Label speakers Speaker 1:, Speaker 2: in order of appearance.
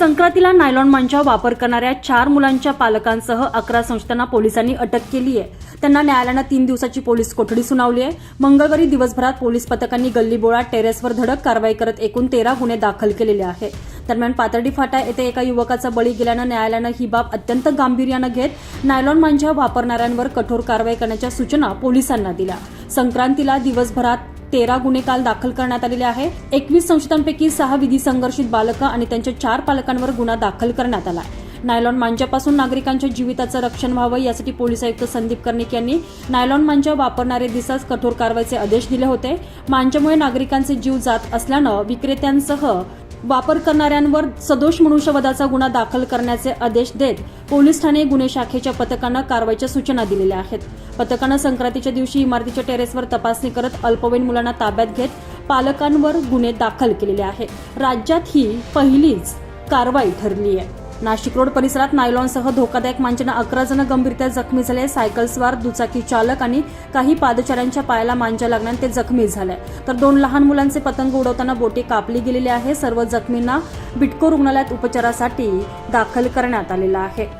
Speaker 1: संक्रांतीला नायलॉन मांचा वापर करणाऱ्या चार मुलांच्या पालकांसह अकरा संस्थांना पोलिसांनी अटक केली आहे. त्यांना न्यायालयानं तीन दिवसाची पोलीस कोठडी सुनावली आहे. मंगळवारी दिवसभरात पोलीस पथकांनी गल्लीबोळा टेरेसवर धडक कारवाई करत एकूण तेरा गुन्हे दाखल केलेले आहेत. दरम्यान पातर्डी फाटा येथे एका युवकाचा बळी गेल्यानं न्यायालयानं ही बाब अत्यंत गांभीर्यानं घेत नायलॉन मांजा वापरणाऱ्यांवर कठोर कारवाई करण्याच्या सूचना पोलिसांना दिल्या. संक्रांतीला दिवसभरात तेरा गुन्हे काल दाखल करण्यात आलेले आहे एकवीस संशयितांपैकी सहा विधी संघर्षित बालकं आणि त्यांच्या चार पालकांवर गुन्हा दाखल करण्यात आला नायलॉन मांजापासून नागरिकांच्या जीविताचं रक्षण व्हावं यासाठी पोलीस आयुक्त संदीप कर्णिक यांनी नायलॉन मांजा वापरणारे दिसाच कठोर कारवाईचे आदेश दिले होते. मांजामुळे नागरिकांचे जीव जात असल्यानं विक्रेत्यांसह वापर करणाऱ्यांवर सदोष मनुष्यवधाचा गुन्हा दाखल करण्याचे आदेश देत पोलीस ठाणे गुन्हे शाखेच्या पथकानं कारवाईच्या सूचना दिलेल्या आहेत. पथकानं संक्रांतीच्या दिवशी इमारतीच्या टेरेसवर तपासणी करत अल्पवयीन मुलांना ताब्यात घेत पालकांवर गुन्हे दाखल केलेले आहेत. राज्यात ही पहिलीच कारवाई ठरली आहे. नाशिक रोड परिसरात नायलॉनसह धोकादायक मांजानं अकरा जण गंभीरत्या जखमी झाले. सायकलस्वार दुचाकी चालक आणि काही पादचाऱ्यांच्या पायाला मांजा लागण्यात ते जखमी झाले. तर दोन लहान मुलांचे पतंग उडवताना बोटे कापली गेलेली आहे. सर्व जखमींना बिटको रुग्णालयात उपचारासाठी दाखल करण्यात आलेलं आहे.